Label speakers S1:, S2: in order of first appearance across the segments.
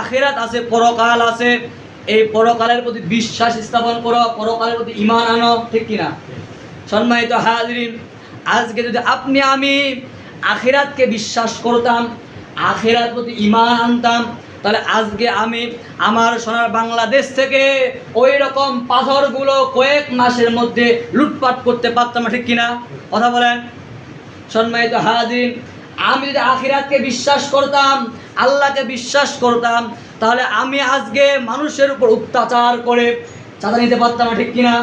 S1: আখেরাত আছে, পরকাল আছে। এই পরকালের প্রতি বিশ্বাস স্থাপন করো, পরকালের প্রতি ইমান আনো, ঠিক কিনা? সম্মানিত হাজরিন, আজকে যদি আপনি আমি আখেরাতকে বিশ্বাস করতাম, আখেরাত প্রতি ইমান আনতাম, তাহলে আজকে আমি আমার সোনার বাংলাদেশ থেকে ওই রকম পাথরগুলো কয়েক মাসের মধ্যে লুটপাট করতে পারতাম, ঠিক কিনা? কথা বলেন। সম্মানিত হাজির আমি যদি আখিরাতকে বিশ্বাস করতাম আল্লাহকে বিশ্বাস করতাম তাহলে আমি আজকে মানুষের উপর অত্যাচার করে চাঁদা নিতে পারতাম না, ঠিক কিনা?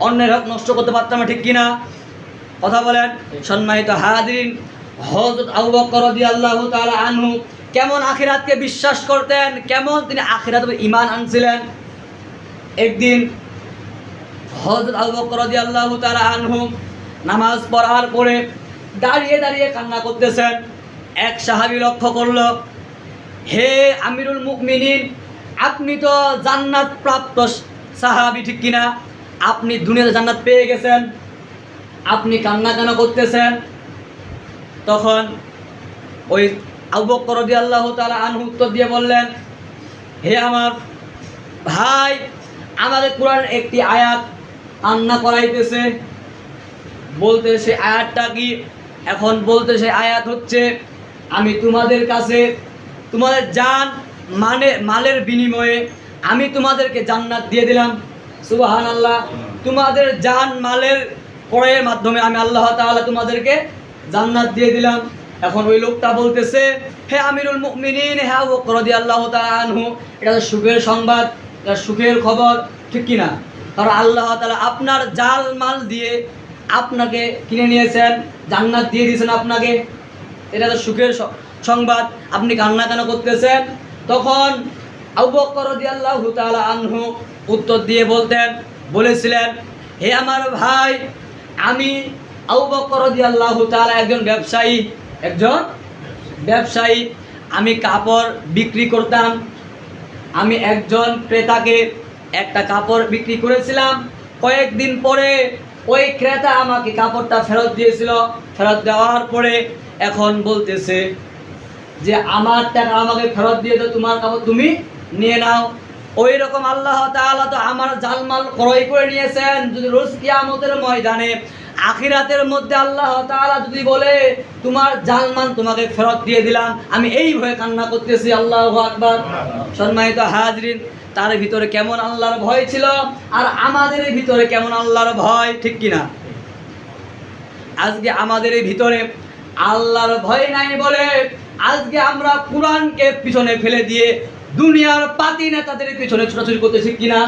S1: অন্যের হক নষ্ট করতে পারতাম না, ঠিক কিনা? কথা বলেন সম্মানিত হাজিরিন হজরত আবু বকর রাদিয়াল্লাহু তাআলা আনহু কেমন আখিরাতকে বিশ্বাস করতেন? কেমন তিনি আখিরাত ইমান আনছিলেন? একদিন হজরত আবু বকর রাদিয়াল্লাহু তাআলা আনহু নামাজ পড়ার পরে দাঁড়িয়ে দাঁড়িয়ে কান্না করতেছেন। এক সাহাবি লক্ষ্য করল, হে আমিরুল মুকমিনিন আপনি তো জান্নাত প্রাপ্ত সাহাবি, ঠিক কিনা? আপনি দুনিয়াতে জান্নাত পেয়ে গেছেন। আপনি কান্না কেন করতেছেন? তখন ওই আবু বকর রাদিয়াল্লাহু তাআলা আনহু উত্তর দিয়ে বললেন, হে আমার ভাই, আমাদের কোরআন একটি আয়াত কান্না করাইতেছে। বলতে সে আয়াতটা কি এখন বলতে সে আয়াত হচ্ছে, আমি তোমাদের কাছে তোমাদের জান মানে মালের বিনিময়ে আমি তোমাদেরকে জান্নাত দিয়ে দিলাম। সুবাহান আল্লাহ তোমাদের জান মালের ক্রয়ের মাধ্যমে আমি আল্লাহ তাআলা তোমাদেরকে জান্নাত দিয়ে দিলাম। এখন ওই লোকটা বলতেছে, হে আমিরুল মুমিনিন, হে আবু বকর আল্লাহ আনহু, এটা সুখের সংবাদ, এটা সুখের খবর, ঠিক কি না কারণ আল্লাহ তাআলা আপনার জাল মাল দিয়ে আপনাকে কিনে নিয়েছেন, জান্নাত দিয়ে দিয়েছেন আপনাকে। এটা তো সুখের সংবাদ। আপনি কান্না কেন করতেছেন? তখন আনহু উত্তর দিয়ে বলতেন, বলেছিলেন, হে আমার ভাই, আমি আবু বকর রাদিয়াল্লাহু একজন ব্যবসায়ী একজন ব্যবসায়ী। আমি কাপড় বিক্রি করতাম। আমি একজন ক্রেতাকে একটা কাপড় বিক্রি করেছিলাম। কয়েকদিন পরে ওই ক্রেতা আমাকে কাপড়টা ফেরত দিয়েছিল। ফেরত দেওয়ার পরে এখন বলতেছে যে, আমার টাকা আমাকে ফেরত দিয়ে তোমার কাপড় তুমি নিয়ে নাও। ওই রকম আল্লাহ তো আমার জালমাল ক্রয় করে নিয়েছেন। যদি রোজ কিয়ামতের ময়দানে, আখিরাতের মধ্যে আল্লাহ তাআলা যদি বলে, তোমার জালমান তোমাকে ফেরত দিয়ে দিলাম। আমি এই ভয়ে কান্না করতেছি, আল্লাহ আকবার। সম্মানিত হাজরিন তার ভিতরে কেমন আল্লাহর ভয় ছিল? আর আমাদের ভিতরে কেমন আল্লাহর ভয়? ঠিক কিনা? আজকে আমাদের ভিতরে আল্লাহর ভয় নাই বলে আজকে আমরা কোরআনকে পিছনে ফেলে দিয়ে দুনিয়ার পাতি নেতাদের পিছনে ছোটাছুটি করতেছি কিনা?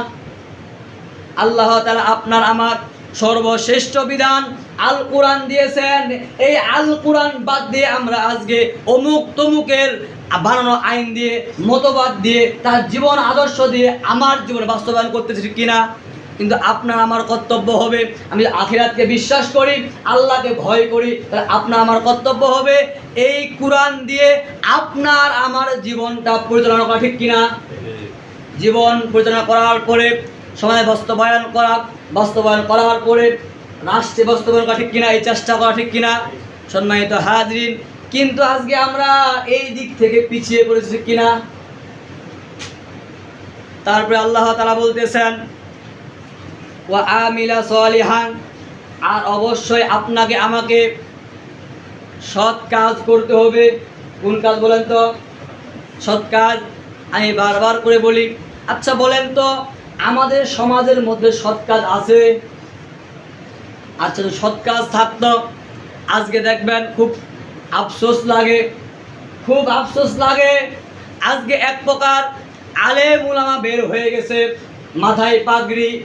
S1: আল্লাহ তাআলা আপনার আমার সর্বশ্রেষ্ঠ বিধান আল কোরআন দিয়েছেন। এই আল কোরআন বাদ দিয়ে আমরা আজকে অমুক তমুকের বানানো আইন দিয়ে, মতবাদ দিয়ে, তার জীবন আদর্শ দিয়ে আমার জীবনে বাস্তবায়ন করতেছি কিনা? কিন্তু আপনার আমার কর্তব্য হবে, আমি আখিরাতকে বিশ্বাস করি, আল্লাহকে ভয় করি, তাহলে আপনার আমার কর্তব্য হবে এই কোরআন দিয়ে আপনার আমার জীবনটা পরিচালনা করা ঠিক কিনা? জীবন পরিচালনা করার পরে সমাজে বাস্তবায়ন করা, বাস্তবায়ন করার পরে, রাষ্ট্রে বাস্তবায়ন করা ঠিক কিনা? এই চেষ্টা করা ঠিক কিনা? সম্মানিত হাজরিন কিন্তু আজকে আমরা এই দিক থেকে পিছিয়ে পড়েছি কিনা? তারপরে আল্লাহ তালা বলতেছেন, ওয়া আমিলা সলিহান আর অবশ্যই আপনাকে আমাকে সৎ কাজ করতে হবে। কোন কাজ বলেন তো? সৎ কাজ আমি বারবার করে বলি। আচ্ছা বলেন তো, আমাদের সমাজের মধ্যে সৎ কাজ আছে? আচ্ছা সৎ কাজ থাকতো, আজকে দেখবেন খুব আফসোস লাগে, খুব আফসোস লাগে। আজকে এক প্রকার আলে মুলামা বের হয়ে গেছে মাথায় পাগড়ি।